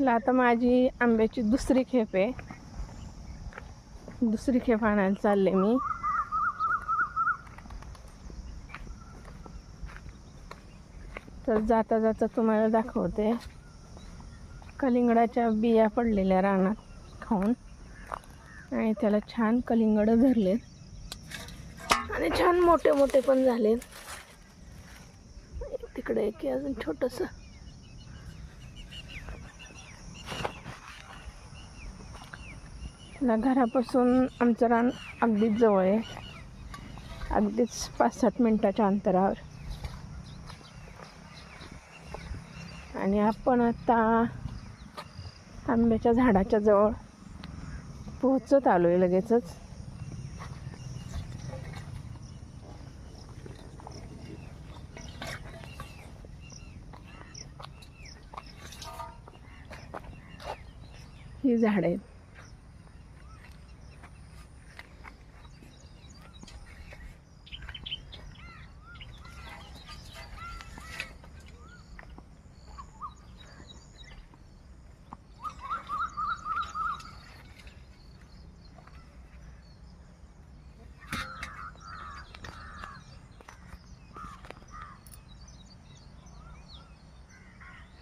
ला आता माझी आंब्याची दुसरी खेप आहे. दुसरी खेप आणायला चालले मी. तर जाता जाता तुम्हाला दाखवते. कलिंगडाच्या बिया पडलेल्या रानात खाऊन. आणि त्याला छान कलिंगड धरले आणि छान मोठे मोठे पण झाले तिकडे एक अजून छोटंसं. ना घरापासून आमचं रान अगदीच जवळ आहे. अगदीच पाच सात मिनटाच्या अंतरावर. आणि आपण आता आंब्याच्या झाडाच्या जवळ पोहोचत आलो आहे लगेचच. ही झाड आहेत.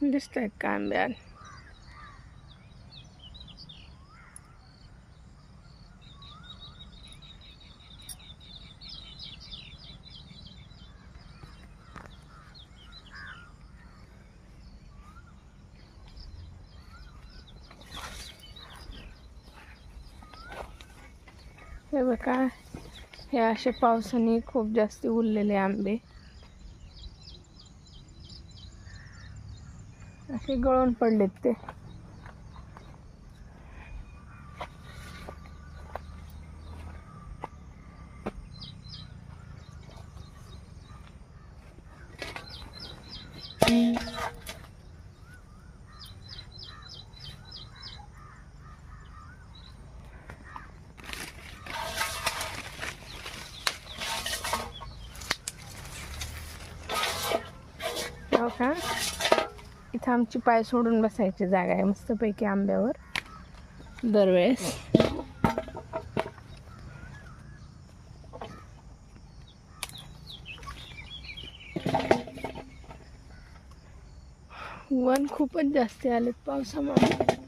दिसत आहेत का आंब्यात हे बघा हे असे पावसाने खूप जास्त उरलेले आंबे असे गळून पडलेत ते हो Okay. इथं आमची पाय सोडून बसायची जागा आहे मस्तपैकी आंब्यावर. दरवेळेस. वन खूपच जास्ती आलेत पावसामुळे.